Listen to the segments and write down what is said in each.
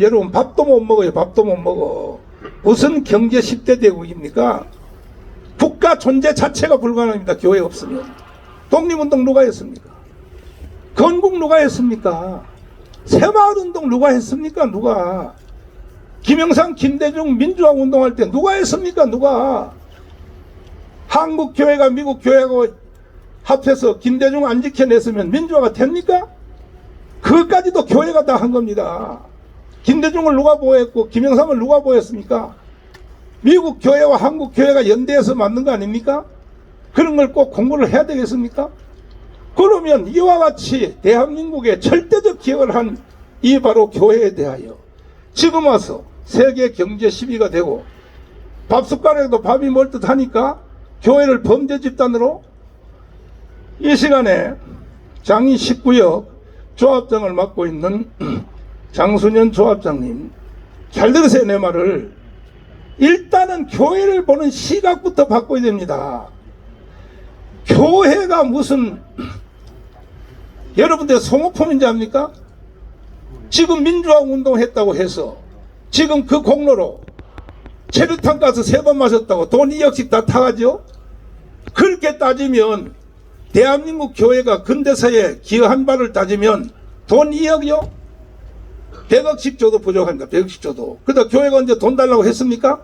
여러분 밥도 못 먹어요. 밥도 못 먹어. 무슨 경제 10대 대국입니까? 국가 존재 자체가 불가능합니다. 교회 없으면. 독립운동 누가 했습니까? 건국 누가 했습니까? 새마을운동 누가 했습니까? 누가? 김영삼, 김대중 민주화 운동할 때 누가 했습니까? 누가? 한국 교회가 미국 교회하고 합해서 김대중 안 지켜냈으면 민주화가 됩니까? 그것까지도 교회가 다 한 겁니다. 김대중을 누가 보호했고 김영삼을 누가 보호했습니까? 미국 교회와 한국 교회가 연대해서 만든 거 아닙니까? 그런 걸 꼭 공부를 해야 되겠습니까? 그러면 이와 같이 대한민국의 절대적 기억을 한이 바로 교회에 대하여 지금 와서 세계 경제 10위가 되고 밥 숟가락에도 밥이 멀 듯 하니까 교회를 범죄 집단으로 이 시간에 장이 19역 조합장을 맡고 있는 장순현 조합장님 잘 들으세요 내 말을 일단은 교회를 보는 시각부터 바꿔야 됩니다 교회가 무슨 여러분들 소모품인지 압니까? 지금 민주화 운동했다고 해서 지금 그 공로로 체류탄 가서 세 번 마셨다고 돈 2억씩 다 타가죠? 그렇게 따지면 대한민국 교회가 근대사에 기여한 바를 따지면 돈 2억이요? 100억씩 줘도 부족합니다. 100억씩 줘도. 그다 교회가 언제 돈 달라고 했습니까?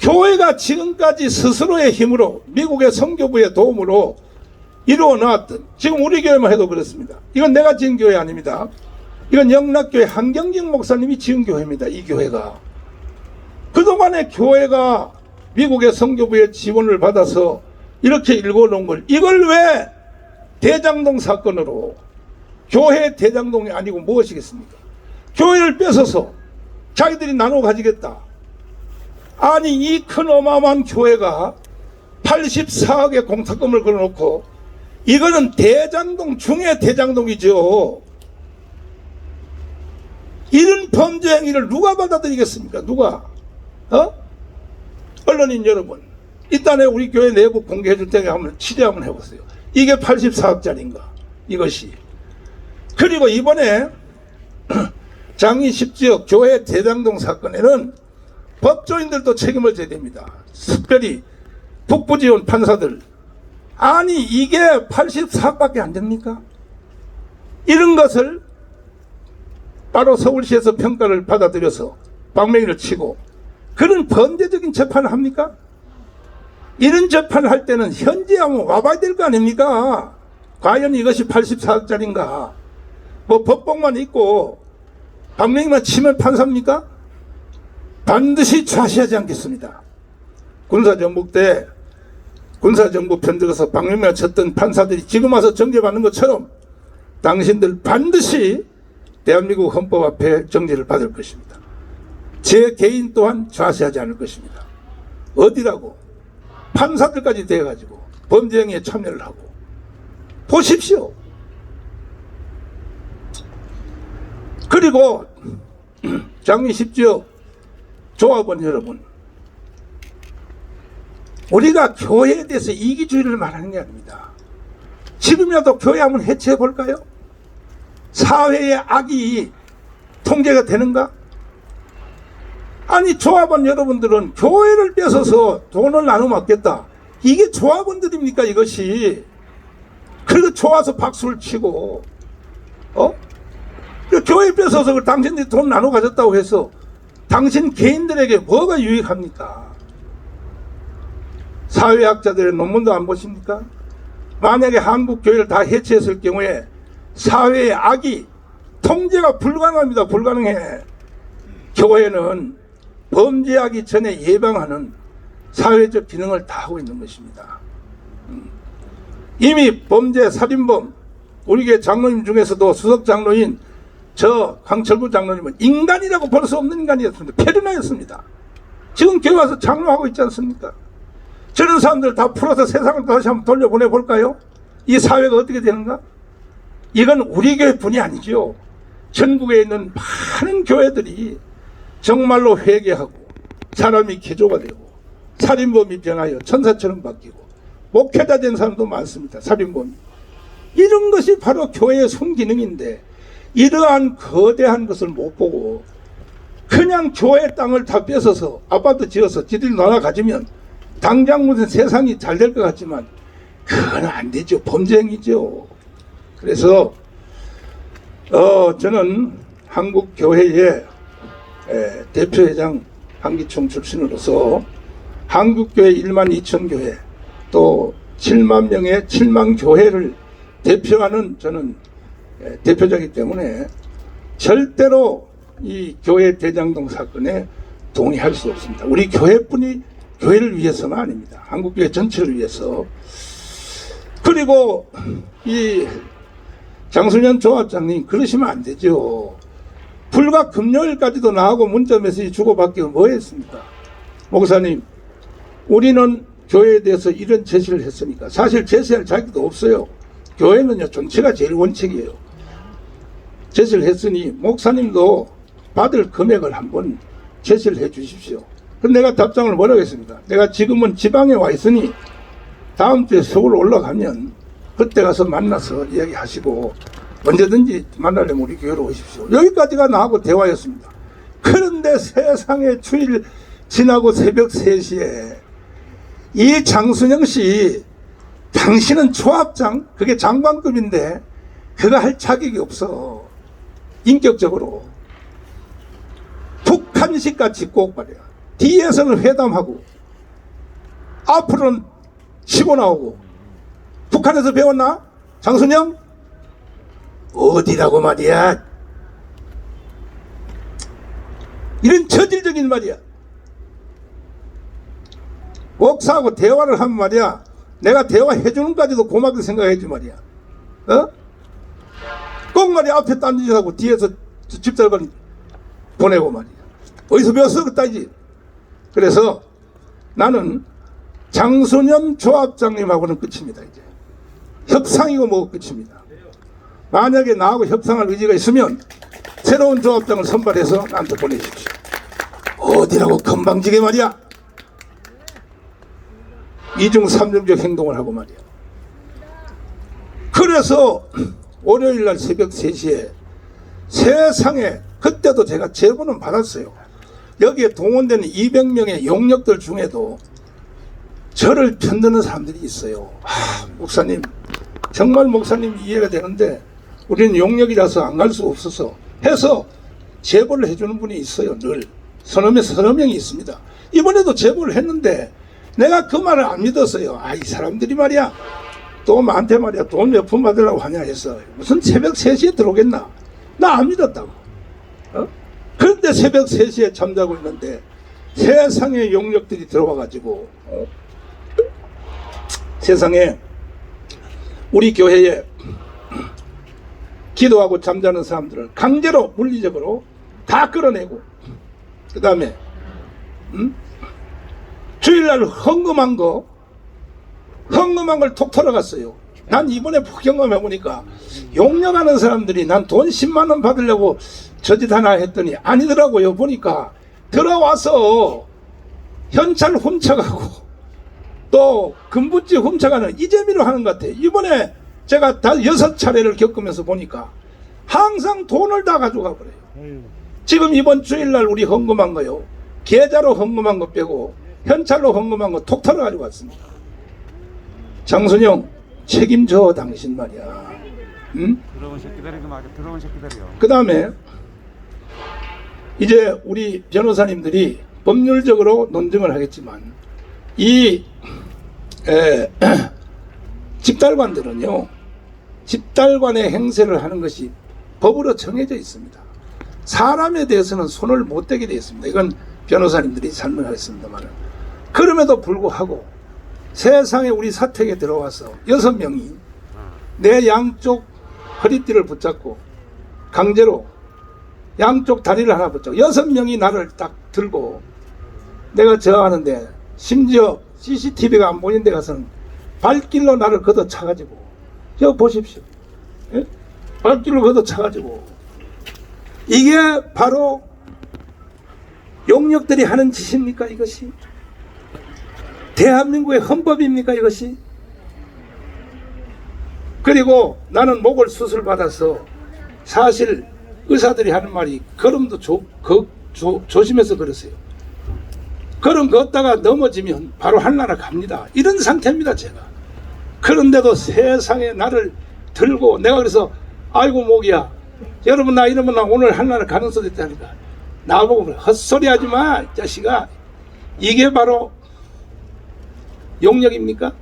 교회가 지금까지 스스로의 힘으로 미국의 선교부의 도움으로 이루어 나왔던 지금 우리 교회만 해도 그렇습니다. 이건 내가 지은 교회 아닙니다. 이건 영락교회 한경진 목사님이 지은 교회입니다. 이 교회가. 그동안에 교회가 미국의 선교부의 지원을 받아서 이렇게 읽어놓은 걸 이걸 왜 대장동 사건으로 교회 대장동이 아니고 무엇이겠습니까? 교회를 뺏어서 자기들이 나눠 가지겠다. 아니 이 큰 어마어마한 교회가 84억의 공탁금을 걸어놓고 이거는 대장동 중에 대장동이죠. 이런 범죄 행위를 누가 받아들이겠습니까? 누가? 어? 언론인 여러분, 일단에 우리 교회 내부 공개해 줄 테니까 한번 취재 한번 해보세요. 이게 84억짜리인가? 이것이. 그리고 이번에 장이 10지역 교회 대장동 사건에는 법조인들도 책임을 져야 됩니다. 특별히 북부지원 판사들. 아니, 이게 84억밖에 안 됩니까? 이런 것을 바로 서울시에서 평가를 받아들여서 방맹이를 치고 그런 범죄적인 재판을 합니까? 이런 재판을 할 때는 현재 한번 와봐야 될 거 아닙니까? 과연 이것이 84억짜리인가? 뭐 법복만 있고 방맹이만 치면 판사입니까? 반드시 좌시하지 않겠습니다. 군사정복 때 군사정부 편들어서 방맹이만 쳤던 판사들이 지금 와서 정죄받는 것처럼 당신들 반드시 대한민국 헌법 앞에 정죄를 받을 것입니다. 제 개인 또한 좌시하지 않을 것입니다. 어디라고? 판사들까지 돼가지고 범죄 행위에 참여를 하고 보십시오. 그리고 장미 10지역 조합원 여러분 우리가 교회에 대해서 이기주의를 말하는 게 아닙니다. 지금이라도 교회 한번 해체해 볼까요? 사회의 악이 통제가 되는가? 아니 조합원 여러분들은 교회를 뺏어서 돈을 나눠 먹겠다. 이게 조합원들입니까 이것이? 그리고 좋아서 박수를 치고 어? 그 교회 뺏어서 그 당신들이 돈 나눠 가졌다고 해서 당신 개인들에게 뭐가 유익합니까? 사회학자들의 논문도 안 보십니까? 만약에 한국 교회를 다 해체했을 경우에 사회의 악이 통제가 불가능합니다. 불가능해. 교회는 범죄하기 전에 예방하는 사회적 기능을 다 하고 있는 것입니다. 음. 이미 범죄 살인범 우리 교회 장로님 중에서도 수석 장로인 저 강철구 장로님은 인간이라고 볼 수 없는 인간이었습니다. 페르나였습니다. 지금 교회 와서 장로하고 있지 않습니까? 저런 사람들 다 풀어서 세상을 다시 한번 돌려보내 볼까요? 이 사회가 어떻게 되는가? 이건 우리 교회뿐이 아니죠. 전국에 있는 많은 교회들이 정말로 회개하고 사람이 개조가 되고 살인범이 변하여 천사처럼 바뀌고 목회자 된 사람도 많습니다. 살인범이. 이런 것이 바로 교회의 순기능인데 이러한 거대한 것을 못 보고 그냥 교회 땅을 다 뺏어서 아파트 지어서 지들이 나라 가지면 당장 무슨 세상이 잘 될 것 같지만 그건 안 되죠. 범죄행위죠. 그래서 어 저는 한국 교회의 에, 대표회장 한기총 출신으로서 한국교회 1만 2천 교회 또 7만 명의 7만 교회를 대표하는 저는 에, 대표자이기 때문에 절대로 이 교회 대장동 사건에 동의할 수 없습니다. 우리 교회뿐이 교회를 위해서는 아닙니다. 한국교회 전체를 위해서. 그리고 이 장순현 조합장님 그러시면 안 되죠. 불과 금요일까지도 나하고 문자 메시지 주고받기가 뭐 했습니까? 목사님, 우리는 교회에 대해서 이런 제시를 했으니까 사실 제시할 자격도 없어요. 교회는요, 전체가 제일 원칙이에요. 제시를 했으니 목사님도 받을 금액을 한번 제시를 해 주십시오. 그럼 내가 답장을 뭐라고 했습니까? 내가 지금은 지방에 와 있으니 다음 주에 서울 올라가면 그때 가서 만나서 이야기하시고 언제든지 만나려면 우리 교회로 오십시오. 여기까지가 나하고 대화였습니다. 그런데 세상에 주일 지나고 새벽 3시에 이 장순영 씨 당신은 조합장 그게 장관급인데 그거 할 자격이 없어 인격적으로 북한식 같이 꼭 말이야. 뒤에서는 회담하고 앞으로는 치고 나오고. 북한에서 배웠나? 장순영? 어디라고 말이야? 이런 저질적인 말이야. 목사하고 대화를 하면 말이야. 내가 대화해 주는까지도 고맙게 생각해 주 말이야. 어? 꼭 말이야 앞에 딴짓하고 뒤에서 집사관 보내고 말이야. 어디서 배웠어 그따지? 그래서 나는 장소년 조합장님하고는 끝입니다 이제. 협상이고 뭐고 끝입니다. 만약에 나하고 협상할 의지가 있으면 새로운 조합장을 선발해서 나한테 보내십시오. 어디라고 건방지게 말이야. 이중 삼중적 행동을 하고 말이야. 그래서 월요일 날 새벽 3시에 세상에 그때도 제가 제보는 받았어요. 여기에 동원되는 200명의 용력들 중에도 저를 편드는 사람들이 있어요. 아, 목사님, 정말 목사님 이해가 되는데 우리는 용력이라서 안 갈 수 없어서 해서 제보를 해주는 분이 있어요. 늘 서너 명, 서너 명이 있습니다. 이번에도 제보를 했는데 내가 그 말을 안 믿었어요. 아, 이 사람들이 말이야. 또 나한테 말이야. 돈 몇 푼 받으려고 하냐 했어. 무슨 새벽 3시에 들어오겠나? 나 안 믿었다고. 어? 그런데 새벽 3시에 잠자고 있는데 세상에 용력들이 들어와 가지고, 어? 세상에 우리 교회에 기도하고 잠자는 사람들을 강제로 물리적으로 다 끌어내고, 그 다음에, 음? 주일날 헌금한 거, 헌금한 걸 톡 털어갔어요. 난 이번에 경험해 보니까 용려하는 사람들이 난 돈 10만 원 받으려고 저짓 하나 했더니 아니더라고요. 보니까 들어와서 현찰 훔쳐가고 또 금부지 훔쳐가는 이재미로 하는 것 같아요. 이번에 제가 다 여섯 차례를 겪으면서 보니까 항상 돈을 다 가져가 버려요. 지금 이번 주일날 우리 헌금한 거요. 계좌로 헌금한 거 빼고 현찰로 헌금한 거 톡 털어 가지고 왔습니다. 장순영 책임져 당신 말이야. 응? 들어온 새끼들이 그 맞아. 들어온 새끼들이요. 그 다음에 이제 우리 변호사님들이 법률적으로 논증을 하겠지만 이 에, 집달관들은요 집달관의 행세를 하는 것이 법으로 정해져 있습니다. 사람에 대해서는 손을 못 대게 되어 있습니다. 이건 변호사님들이 설명하겠습니다만 그럼에도 불구하고 세상에 우리 사택에 들어와서 여섯 명이 내 양쪽 허리띠를 붙잡고 강제로 양쪽 다리를 하나 붙잡고 여섯 명이 나를 딱 들고 내가 저항하는데 심지어 CCTV가 안 보이는 데 가서는 발길로 나를 걷어 차가지고 저 보십시오 예? 발길로 걷어 차가지고 이게 바로 용력들이 하는 짓입니까 이것이 대한민국의 헌법입니까 이것이 그리고 나는 목을 수술 받아서 사실 의사들이 하는 말이 걸음도 조, 거, 조, 조심해서 걸으세요. 걸음 걷다가 넘어지면 바로 한나라 갑니다. 이런 상태입니다, 제가. 그런데도 세상에 나를 들고 내가 그래서 아이고 목이야. 여러분 나 이러면 나 오늘 한나라 소리 있다니까. 나보고. 헛소리 하지 마, 이 자식아. 이게 바로 용력입니까?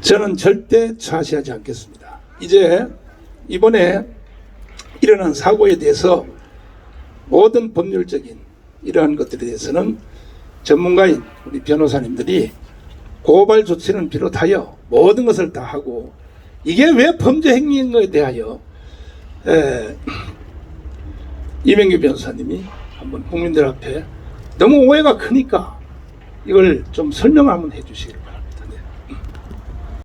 저는 절대 좌시하지 않겠습니다. 이제 이번에 일어난 사고에 대해서 모든 법률적인 이러한 것들에 대해서는 전문가인 우리 변호사님들이 고발 조치는 비롯하여 모든 것을 다 하고 이게 왜 범죄 행위인 것에 대하여 에, 이명규 변호사님이 한번 국민들 앞에 너무 오해가 크니까 이걸 좀 설명 한번 해주시길 바랍니다.